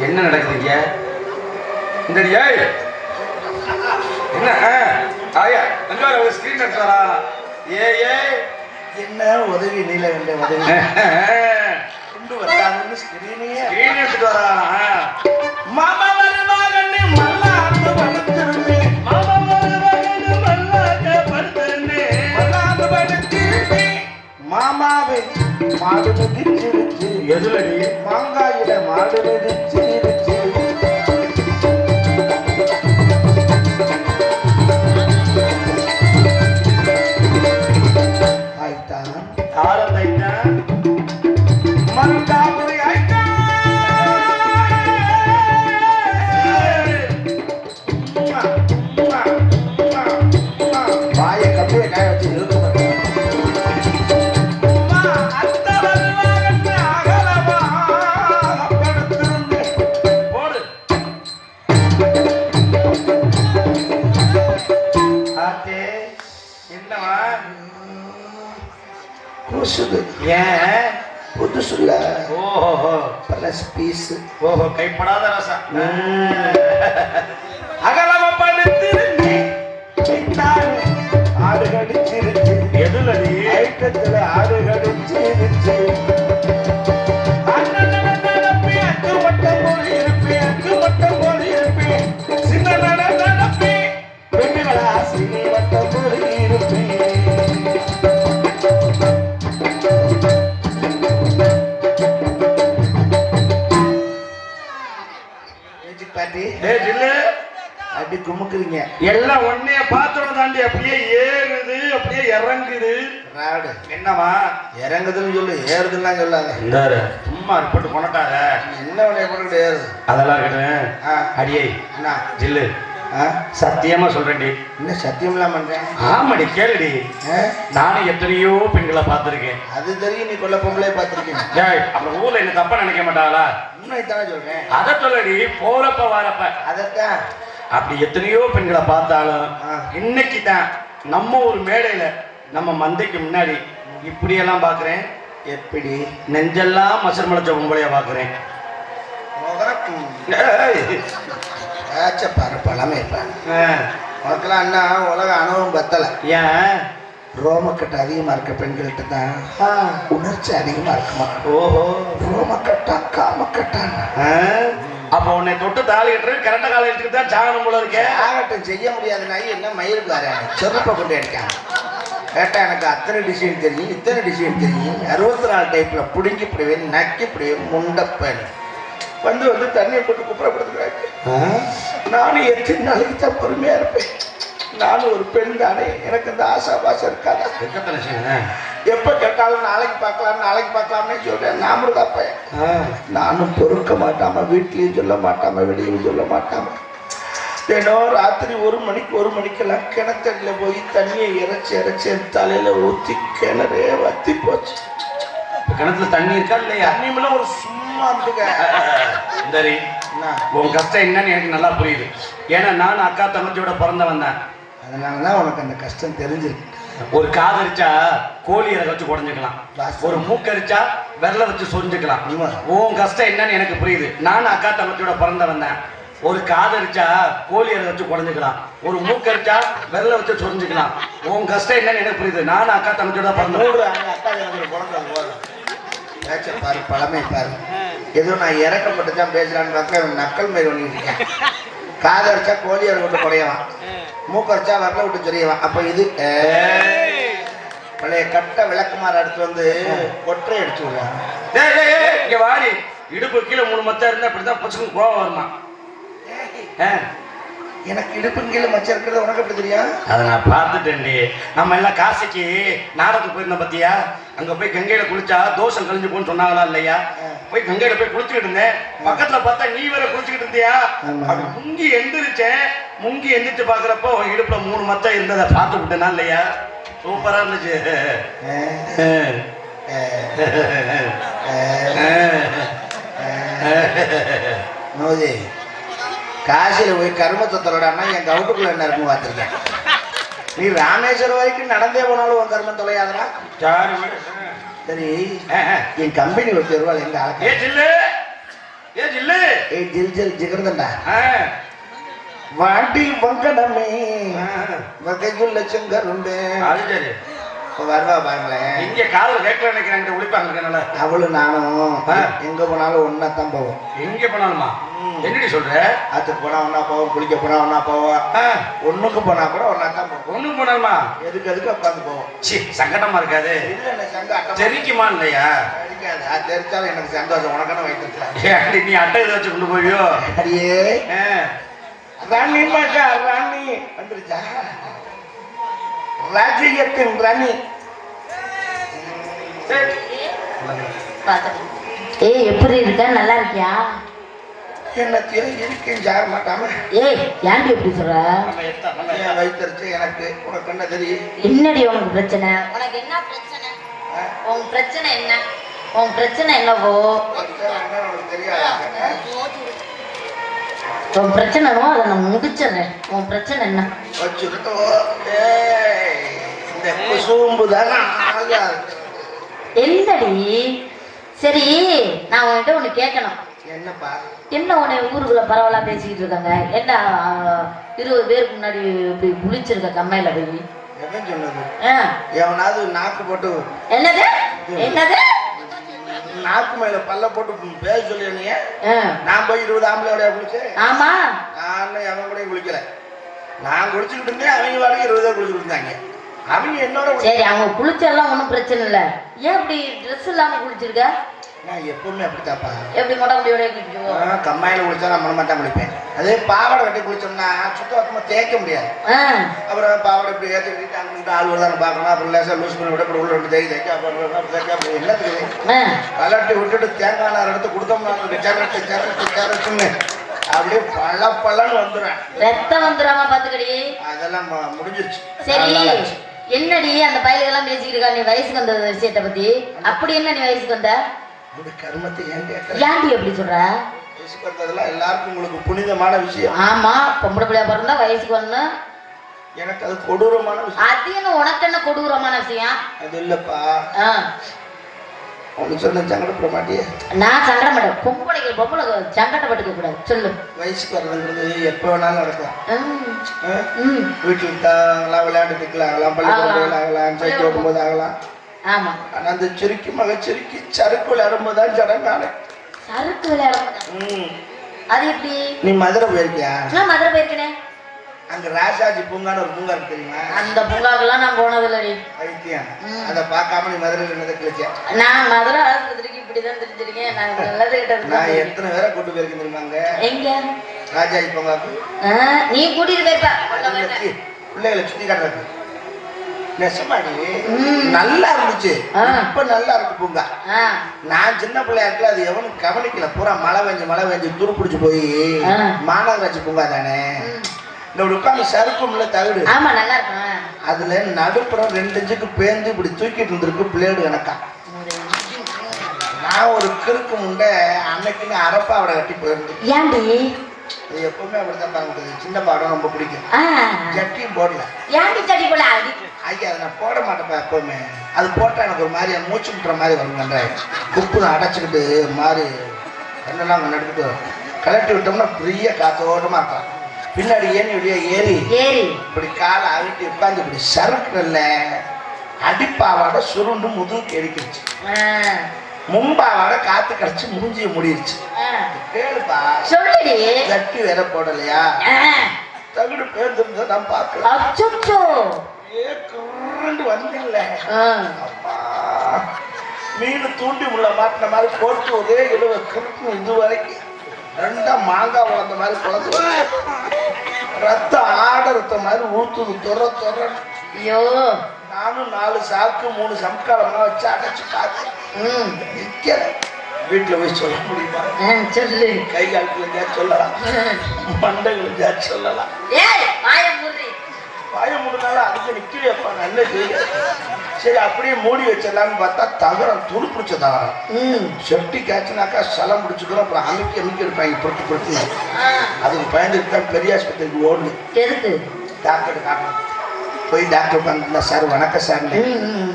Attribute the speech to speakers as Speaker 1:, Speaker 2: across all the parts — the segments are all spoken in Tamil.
Speaker 1: என்ன நடக்குது இந்த ஏய். என்ன? ஆயா நண்பர் ஒரு ஸ்கிரீன் எடுத்தாரா ஏ ஏ.
Speaker 2: என்ன உதவி நீல வேண்டிய உதவி? கொண்டு வந்தாங்கன்னு ஸ்கிரீனையே
Speaker 1: ஸ்கிரீன் எடுத்துட்டு வரா
Speaker 2: மாமா மாடு மிதிச்சிருச்சு
Speaker 1: எதுலடி?
Speaker 2: மாங்காயில மாடு மிதிச்சிருச்சு புதுசுல பலஸ் பீஸ்
Speaker 1: ஓஹோ கைப்படாத ரசம்
Speaker 2: அகலமா படுத்திருந்தேன் பின்னாடி ஆடு கடிச்சிருச்சு
Speaker 1: எதுலடி?
Speaker 2: ஐட்டத்துல ஆடு கடிச்சிருச்சு குமுக்குறீங்க
Speaker 1: எல்லாம் ஒன்னைய பாத்திரம் தாண்டி அப்படியே ஏறுது அப்படியே இறங்குது. என்னவா
Speaker 2: இறங்குதுன்னு சொல்லு ஏறுதுலாம் சொல்லாத.
Speaker 1: இந்தாரு. சும்மா இருப்பட்டு கொண்டாட
Speaker 2: என்ன விளைய போட்டு ஏறுது?
Speaker 1: அதெல்லாம் இருக்கட்டும். அடியே
Speaker 2: என்ன?
Speaker 1: ஜில்லு. சத்தியமா சொல்றேன்டி.
Speaker 2: என்ன சத்தியம்லாம் பண்றேன்
Speaker 1: ஆமாடி கேளுடி? நானும் எத்தனையோ பெண்களை பார்த்திருக்கேன்.
Speaker 2: அது தெரியும் நீ கொல்ல பொம்பளை பார்த்துருக்கீங்க
Speaker 1: டேய் அப்புறம் ஊர்ல என்ன தப்பா நினைக்க மாட்டாளா?
Speaker 2: உண்மை தானே சொல்றேன்.
Speaker 1: அத சொல்லடி போறப்ப வரப்ப.
Speaker 2: அதைத்தான்.
Speaker 1: அப்படி எத்தனையோ பெண்களை பார்த்தாலும். இன்னைக்கு தான் நம்ம ஒரு மேடையில நம்ம மந்தைக்கு முன்னாடி இப்படியெல்லாம் பார்க்கிறேன்.
Speaker 2: எப்படி?
Speaker 1: நெஞ்செல்லாம் மசர் முளைச்ச பொம்பளைய பார்க்கிறேன்.
Speaker 2: பாரு பழமை இருப்பாங்க. உனக்கெல்லாம் அண்ணா உலக அனுபவம் பத்தலை.
Speaker 1: ஏன்?
Speaker 2: ரோமக்கட்டு அதிகமா இருக்க பெண்கள்கிட்ட தான். உணர்ச்சி அதிகமா இருக்குமா?
Speaker 1: ஓஹோ.
Speaker 2: ரோமக்கட்டா காமக்கட்டான்?
Speaker 1: அப்ப உன்னை தொட்டு தாலி கட்டுறது கரெக்டா காலை எடுத்துட்டு தான் சாகணும் போல இருக்கே.
Speaker 2: ஆகட்டும் செய்ய முடியாத. நாய் என்ன மயிருக்கு வர செருப்பை கொண்டு எடுக்கான் கேட்டா எனக்கு அத்தனை டிசைன் தெரியும் இத்தனை டிசைன் தெரியும். அறுபத்தி நாலு டைப்ல புடுங்கி பிடிவேன் நக்கி பிடிவேன் முண்டப்பேன். வந்து வந்து தண்ணியை போட்டு குப்புறப்படுத்துறாங்க நானும் எத்தனை நாளைக்கு தான் பொறுமையா இருப்பேன். நானும் ஒரு பெண் தானே. எனக்கு இந்த ஆசா பாசம் இருக்காதா
Speaker 1: செய்யுங்க.
Speaker 2: எப்ப கேட்டாலும் நாளைக்கு பார்க்கலாம் நாளைக்கு பார்க்கலாம்னே சொல்றேன். நாமளும் அப்பையன்.
Speaker 1: ஆ.
Speaker 2: நானும் பொறுக்க மாட்டாம வீட்லயும் சொல்ல மாட்டாம வெளியும் சொல்ல மாட்டாம. தினம் ராத்திரி ஒரு மணிக்கு ஒரு மணிக்கெல்லாம் கிணத்தடியில போய் தண்ணியை இறைச்சி இறைச்சி என் தலையில ஊத்தி கிணறே வத்தி போச்சு.
Speaker 1: கிணத்துல தண்ணி இருக்கா இல்லையா?
Speaker 2: தண்ணிமெல்லாம் ஒரு சும்மா என்ன?
Speaker 1: உன் கஷ்டம் என்னன்னு எனக்கு நல்லா புரியுது. ஏன்னா நான் அக்கா தங்கச்சியோட பிறந்தவன் தான்.
Speaker 2: அதனாலதான் உனக்கு அந்த கஷ்டம் தெரிஞ்சிருக்கு.
Speaker 1: ஒரு காதரிச்சா கோழி இறக வச்சு குடஞ்சுக்கலாம். ஒரு மூக்கரிச்சா விரல வச்சு சொரிஞ்சுக்கலாம். உன் கஷ்டம் என்னன்னு எனக்கு புரியுது. நானும் அக்கா தங்கச்சியோட பிறந்தவன் தான் ஒரு காதரிச்சா கோழி இறக வச்சு குடஞ்சுக்கலாம். ஒரு மூக்கரிச்சா விரல வச்சு சொரிஞ்சுக்கலாம். உன் கஷ்டம் என்னன்னு எனக்கு புரியுது. நானும் அக்கா தங்கச்சியோட
Speaker 2: பேச்ச பாரு பழமை பாரு. ஏதோ நான் இறக்கப்பட்டு தான் பேசுறான்னு இவன் நக்கல் மாரி பண்ணிட்டு இருக்கேன். காதடிச்சா கோழியை விட்டு குறையவான் மூக்கடிச்சா வரல விட்டு சொரியவான் அப்ப இது. பழைய கட்ட விளக்குமாறு எடுத்து வந்து கொற்றை அடிச்சு விடுறான்.
Speaker 1: டேய், டேய், டேய், இங்க வாடி. இடுப்பு கீழே மூணு மச்சம் இருந்தா இப்படிதான் பசங்க கோவம் வருமா?
Speaker 2: எனக்கு இடுப்பின் கீழே மச்சம் இருக்கிறது உனக்கு எப்படி தெரியும்?
Speaker 1: அதை நான் பார்த்துட்டேன்டி. நம்ம எல்லாம் காசிக்கு நாடகத்துக்கு போயிருந்தோம் பாத்தியா? அங்க போய் கங்கையில குளிச்சா தோஷம் கழிஞ்சு போன்னு சொன்னாங்களா இல்லையா? போய் கங்கையில போய் குளிச்சுக்கிட்டு இருந்தேன். பக்கத்துல பார்த்தா நீ வேற குளிச்சுக்கிட்டு இருந்தியா. அப்படி முங்கி எந்திரிச்சேன். முங்கி எந்திரிச்சு பாக்குறப்போ உன் இடுப்புல மூணு மச்சம் இருந்ததை பார்த்து விட்டேனா இல்லையா? சூப்பரா இருந்துச்சு.
Speaker 2: மோதி. காசியில் போய் கருமத்தை தொலைடான்னா என் கவுட்டுக்குள்ள என்ன இருக்கும் பார்த்துருக்கேன் நீ ராமேஸ்வரம் வரைக்கும் நடந்தே போனாலும் உன் கருமம் தொலையாதடா.
Speaker 1: சாரு.
Speaker 2: என் கம்பெனி ஒரு தெருவாள் எங்க
Speaker 1: சில்லு ஏ
Speaker 2: ஜில் ஜில் ஜிகர்தண்டா.
Speaker 1: ஆ,
Speaker 2: வாடி வங்கடமே வகையுள்ள செங்கருண்டு.
Speaker 1: அது சரி.
Speaker 2: இப்ப வருவா பாருங்களேன்.
Speaker 1: இங்க காதுல கேட்கல நினைக்கிறேன் ஒளிப்பாங்க இருக்கனால.
Speaker 2: அவளும் நானும். எங்க போனாலும் தான் போவோம்.
Speaker 1: எங்க போனாலுமா? என்னடி சொல்ற?
Speaker 2: ஆத்துக்கு போனா ஒன்னா போவோம் குளிக்க போனா ஒன்னா போவோம். ஒண்ணுக்கு போனா கூட ஒன்னா தான் போவோம்.
Speaker 1: ஒண்ணுக்கு போனாலுமா?
Speaker 2: எதுக்கு எதுக்கு உட்காந்து போவோம்?
Speaker 1: சி சங்கடமா இருக்காது.
Speaker 2: இல்ல இல்ல சங்க அட்டை
Speaker 1: தெரிக்குமா இல்லையா?
Speaker 2: அடிக்காது அது தெரிஞ்சாலும் எனக்கு சந்தோஷம். உனக்கான வைத்திருக்கலாம்
Speaker 1: நீ அட்டை இதை வச்சு கொண்டு போவியோ?
Speaker 2: அடியே. ராணி மகா ராணி வந்துருச்சா? ராஜ்யத்தின் ராணி.
Speaker 3: ஏய் எப்படி இருக்க? நல்லா இருக்கியா?
Speaker 2: என்னத்தையும் இருக்கேன் ஜாக மாட்டாம.
Speaker 3: ஏய் ஏன்டி எப்படி சொல்ற?
Speaker 2: எனக்கு உனக்கு என்ன தெரியும்?
Speaker 3: என்னடி உனக்கு பிரச்சனை? உனக்கு என்ன பிரச்சனை?
Speaker 2: ஆ?
Speaker 3: உன் பிரச்சனை என்ன? உன் பிரச்சனை என்னவோ?
Speaker 2: என்ன
Speaker 3: உன் பிரச்சனை என்னவோ அதை நான் முடிச்சிடுறேன். உன் பிரச்சனை என்ன?
Speaker 2: வச்சுக்கிட்டோ. ஏய், இந்த குசும்பு தானே ஆகாது
Speaker 3: என்னடி? சரி நான் உன்கிட்ட ஒன்று கேட்கணும்.
Speaker 2: என்னப்பா?
Speaker 3: என்ன உன்னை ஊருக்குள்ள பரவலா பேசிக்கிட்டு இருக்காங்க? என்ன இருபது பேருக்கு முன்னாடி இப்படி குளிச்சிருக்க கம்மையில போய்?
Speaker 2: எவனாவது நாக்கு போட்டு
Speaker 3: என்னது? என்னது?
Speaker 2: நாக்கு மேல பல்ல போட்டு பேச சொல்லி நீ?
Speaker 3: ஆ,
Speaker 2: நான் போய் இருபது ஆம்பளையோட குளிச்சேன்
Speaker 3: ஆமா.
Speaker 2: நான் எவன் கூட குளிக்கல நான் குளிச்சுக்கிட்டு இருந்தேன் அவங்க வாடகை இருபது குளிச்சுட்டு இருந்தாங்க. அவங்க என்னோட
Speaker 3: சரி அவங்க குளிச்செல்லாம் ஒன்றும் பிரச்சனை இல்லை. ஏன் இப்படி ட்ரெஸ் இல்லாம குளிச்சிருக்க?
Speaker 2: நான் எப்பவுமே அப்படித்தாப்பா
Speaker 3: எப்படி மொட்டை முடியோட குளிச்சுக்கோ
Speaker 2: நான் கம்மாயில குளிச்சா நான் குளிப்பேன். அதே பாவாடை கட்டி குளிச்சோம்னா சுத்தமாக தேய்க்க முடியாது. அப்புறம் பாவாடை இப்படி ஏற்றி கட்டிட்டு அங்கிட்டு ஆள் வருதானு பார்க்கணும் அப்புறம் லேசாக லூஸ் பண்ணி விட அப்புறம் உள்ள தேய்க்க அப்புறம் அப்படி தேய்க்க என்னத்துக்கு கலட்டி விட்டுட்டு தேங்காய் நார் எடுத்து கொடுத்தோம்னா சரட்டு சரட்டு சரட்டுன்னு அப்படியே பள்ள பள்ளன்னு வந்துடுறேன்
Speaker 3: ரத்தம் வந்துடாம பாத்துக்கடி
Speaker 2: அதெல்லாம் முடிஞ்சிருச்சு.
Speaker 3: சரி. என்னடி அந்த பயலுகெல்லாம் பேசிக்கிட்டு இருக்கா? நீ வயசுக்கு வந்த விஷயத்தை பத்தி? அப்படி என்ன நீ வயசுக்கு வந்த?
Speaker 2: கர்மத்தை
Speaker 3: ஏன்டி எப்படி சொல்ற?
Speaker 2: வயசுக்கு வந்ததெல்லாம் எல்லாருக்கும் உங்களுக்கு புனிதமான விஷயம்.
Speaker 3: ஆமா பொம்பளை பிள்ளையா பிறந்தா வயசுக்கு வரணும்.
Speaker 2: எனக்கு அது கொடூரமான விஷயம்.
Speaker 3: அது என்ன உனக்கு என்ன கொடூரமான விஷயம்?
Speaker 2: அது இல்லப்பா. சொன்ன சங்கடப்பட மாட்டியே
Speaker 3: நான் சங்கடம் மாட்டேன் பொம்பளைகள் பொம்பளை சங்கடப்பட்டுக்க கூடாது. சொல்லு.
Speaker 2: வயசுக்கு வர்றதுங்கிறது எப்போ வேணாலும் நடக்கலாம்
Speaker 3: ம்,
Speaker 2: ஆ?
Speaker 3: ம்,
Speaker 2: வீட்டில் விளையாட்டு நிற்கலாம் ஆகலாம். பள்ளிக்கூடம் ஆகலாம் சைக்கிள் ஓட்டும்போது ஆகலாம்.
Speaker 3: ஆமா.
Speaker 2: ஆனால் அந்த சிறுக்கி மக சிறுக்கி சறுக்கு விளையாடும்போது தான் சடங்கான
Speaker 3: சறுக்கு விளையாட
Speaker 2: ம்.
Speaker 3: அது எப்படி?
Speaker 2: நீ மதுரை போயிருக்கியா?
Speaker 3: நான் மதுரை போயிருக்கேனே.
Speaker 2: அங்க ராசாஜி பூங்கான்னு ஒரு பூங்கா இருக்கு தெரியுமா?
Speaker 3: அந்த பூங்காக்கெல்லாம் நான் போனதில்லடி.
Speaker 2: வைத்தியம். அதை பார்க்காம நீ மதுரையில் கிழிச்ச.
Speaker 3: நான் மதுரை ஆஸ்பத்திரிக்கு இப்படிதான் தெரிஞ்சிருக்கேன். நான் நல்லது கிட்ட
Speaker 2: நான் எத்தனை பேரை கூட்டு போயிருக்கேன் தெரியுமாங்க
Speaker 3: எங்க?
Speaker 2: ராஜாஜி பூங்காக்கு
Speaker 3: நீ கூட்டிட்டு போயிருப்ப.
Speaker 2: பிள்ளைகளை சுத்தி காட்டுறது நெசமாடி. நல்லா இருந்துச்சு. இப்ப நல்லா இருக்கு பூங்கா. நான் சின்ன பிள்ளையா இருக்கல அது எவனும் கவனிக்கல. பூரா மழை பெஞ்சு மழை பெஞ்சு துரு பிடிச்சு போய். மாநகராட்சி பூங்கா தானே. இந்த ஒரு உட்காந்து சறுக்கும்ல தகுடு.
Speaker 3: ஆமா நல்லா இருக்கும்.
Speaker 2: அதுல நடுப்புறம் ரெண்டு இன்ச்சுக்கு பேந்து இப்படி தூக்கிட்டு இருந்திருக்கு பிளேடு கணக்கா நான் ஒரு கிறுக்கு முண்டை அன்னைக்குன்னு அரப்பாவடை கட்டி போயிருந்தேன்.
Speaker 3: ஏன்டி?
Speaker 2: அது எப்பவுமே அப்படித்தான் பாருங்க சின்ன பாடம் ரொம்ப பிடிக்கும். ஜட்டியும் போடல.
Speaker 3: ஏன்டி போல அடி.
Speaker 2: ஐயா அதை நான் போட மாட்டேன்ப்பா எப்பவுமே. அது போட்டா எனக்கு ஒரு மாதிரி மூச்சு முட்டுற மாதிரி வருங்கன்ற குப்பு அடைச்சிக்கிட்டு மாதிரி என்னெல்லாம் நடந்துட்டு வரும். கலட்டி விட்டோம்னா ஃப்ரீயாக காத்தோட்டமாக இருக்கலாம் பின்னாடி ஏணி வெளியே ஏறி
Speaker 3: ஏறி.
Speaker 2: இப்படி காலை அழுத்தி உட்காந்து இப்படி சறுக்குறல்ல. அடிப்பாவாட சுருண்டு முதுகு எரிக்கிடுச்சு
Speaker 3: ஆ,
Speaker 2: மும்பாவாட காத்து கடிச்சு மூஞ்சிய முடிருச்சு.
Speaker 3: ஆ.
Speaker 2: கேளுப்பா.
Speaker 3: சொல்லுடி.
Speaker 2: ஜட்டி வேற போடலையா? தகுடு பேர்ந்திருந்தா நான் பார்க்கல.
Speaker 3: அச்சச்சோ.
Speaker 2: ஏ குருண்டு வந்தில்ல. மீன் தூண்டி உள்ள மாட்டின மாதிரி போட்டு ஒரே இழுவ கிறுக்கும் இது வரைக்கும் ரெண்டா மாங்காய் வளர்ந்த மாதிரி குழந்தை. ரத்தம் ஆடுறத மாதிரி ஊத்துது துற துற
Speaker 3: ஐயோ.
Speaker 2: நானும் நாலு சாக்கு மூணு சம்காலம்லாம் வச்சு அடைச்சு பார்த்தேன்
Speaker 3: ம்.
Speaker 2: நிக்கல வீட்டுல போய் சொல்ல முடியுமா?
Speaker 3: சொல்லு.
Speaker 2: கை காலத்துல இருந்தா சொல்லலாம் மண்டைகள் இருந்தா சொல்லலாம்.
Speaker 3: வாய மூடி.
Speaker 2: வாய முடினாலும் அதுக்கு நிக்கலையப்பா நல்ல செய்ய சரி அப்படியே மூடி வச்சிடலாம்னு பார்த்தா தகரம் துரு பிடிச்ச தகரம்
Speaker 3: ம்
Speaker 2: செப்டி காய்ச்சினாக்கா சலம் பிடிச்சிக்கிறோம் அப்புறம் அமைக்க அமைக்க இருப்பாங்க பொறுத்து பொறுத்து.
Speaker 3: ஆ,
Speaker 2: அதுக்கு பயந்துட்டு தான் பெரிய ஆஸ்பத்திரிக்கு
Speaker 3: எதுக்கு?
Speaker 2: டாக்டர் காட்டணும் போய் டாக்டர் உட்காந்துருந்தா சார் வணக்கம் சார்.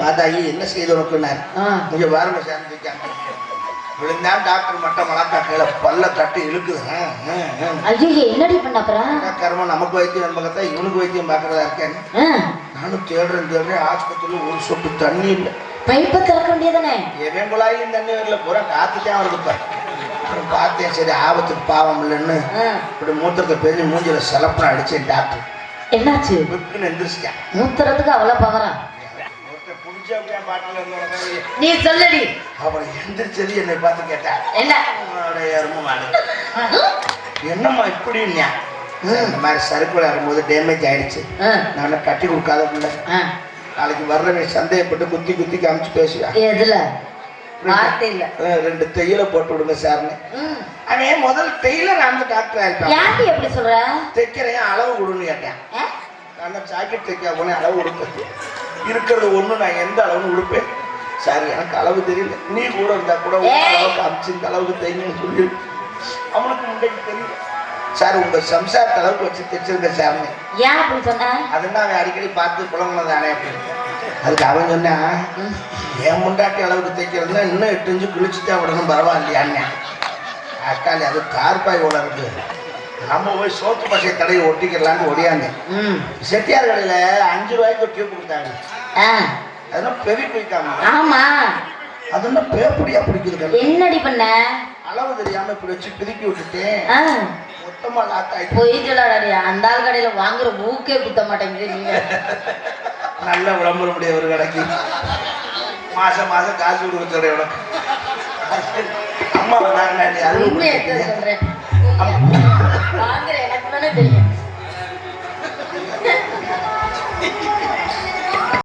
Speaker 2: வாதாயி என்ன செய்து உனக்குன்னார்?
Speaker 3: ஆ.
Speaker 2: இங்க பாருங்க சார் விழுந்தா டாக்டர் மட்டும் மலக்கா கீழே பல்ல தட்டி இழுக்குது.
Speaker 3: என்னடி பண்ண அப்புறம்?
Speaker 2: கர்மம் நமக்கு வைத்தியம் பார்த்தா இவனுக்கு வைத்தியம் பார்க்கறதா இருக்கேன். நானும் தேடுறேன் தேடுறேன். ஆஸ்பத்திரியில் ஒரு சொட்டு தண்ணி இல்லை.
Speaker 3: பைப்பை திறக்க வேண்டியதானே
Speaker 2: எவன் குழாயிலும் தண்ணி வரல பூரா காத்துதான் வருதுப்பா அப்புறம் பார்த்தேன் சரி ஆபத்துக்கு பாவம் இல்லைன்னு. இப்படி மூத்திரத்தை பெரிய மூஞ்சில செலப்புன அடிச்சேன் டாக்டர்.
Speaker 3: என்னாச்சு?
Speaker 2: விப்புன்னு எந்திரிச்சிட்டேன்.
Speaker 3: மூத்துறதுக்கு அவ்வளவு பவரா? நீ சொல்லடி.
Speaker 2: அப்புறம் எந்திரிச்சது என்னை பார்த்து கேட்டேன்.
Speaker 3: என்ன?
Speaker 2: என்னம்மா இப்படி இந்த மாதிரி சறுக்குள்ள வரும்போது டேமேஜ் ஆயிடுச்சு. நான் கட்டி கொடுக்காத பிள்ளை. நாளைக்கு வர்றவன் சந்தேகப்பட்டு குத்தி குத்தி காமிச்சு பேசுவேன்
Speaker 3: எதுல?
Speaker 2: ரெண்டு தையலை போட்டு விடுங்க சார்னு. அவன் முதல் டெய்லர் அந்த டாக்டர்
Speaker 3: யார்டி எப்படி சொல்ற?
Speaker 2: தைக்கிறேன் அளவு கொடுன்னு கேட்டேன்? நான் ஜாக்கெட் தைக்க போனேன் அளவு கொடுப்பேன். இருக்கிறது ஒன்று நான் எந்த அளவுன்னு கொடுப்பேன். சார் எனக்கு அளவு தெரியல. நீ கூட இருந்தா கூட. அளவுக்கு அமிச்சு இந்த அளவுக்கு தைங்கன்னு சொல்லி அவனுக்கு முன்னைக்கு தெரியல. சார் உங்க சம்சாரத்து அளவுக்கு வச்சு தைச்சிருங்க சார்னு
Speaker 3: ஏன் அப்படி சொன்ன?
Speaker 2: அதுதான் அவன் அடிக்கடி பார்த்து புலம்புனது தானே அப்படின்னு அதுக்கு அவன் சொன்னா என் முண்டாட்டி அளவுக்கு தைக்கிறதுனா இன்னும் எட்டு இஞ்சு குளிச்சுட்டே விடணும் பரவாயில்லையான்னு. அக்காளி அது தார்பாய் ஓட இருக்கு. நம்ம போய் சோத்து பசை தடையை ஒட்டிக்கலான்னு ஒடியாங்க
Speaker 3: ம்.
Speaker 2: செட்டியார் கடையில் அஞ்சு ரூபாய்க்கு டியூப் கொடுத்தாங்க. அதெல்லாம் பெவி குயிக்காம
Speaker 3: ஆமா.
Speaker 2: அதெல்லாம் பேப்படியா பிடிக்குது கண்ணு.
Speaker 3: என்னடி பண்ண?
Speaker 2: அளவு தெரியாம இப்படி வச்சு பிதுக்கி விட்டுட்டேன்.
Speaker 3: ஆ,
Speaker 2: மொத்தமா லாக்
Speaker 3: பொய் சொல்லாடி அந்த ஆள் கடையில வாங்குற மூக்கே குத்த மாட்டேங்குது நீங்க
Speaker 2: நல்ல விளம்பரம் உடைய ஒரு கடைக்கு. மாசம் மாசம் காசு கொடுக்கறத உனக்கு அம்மா வந்தாங்க
Speaker 3: உண்மையை சொல்றேன். வாங்குற எனக்கு தானே தெரியும்.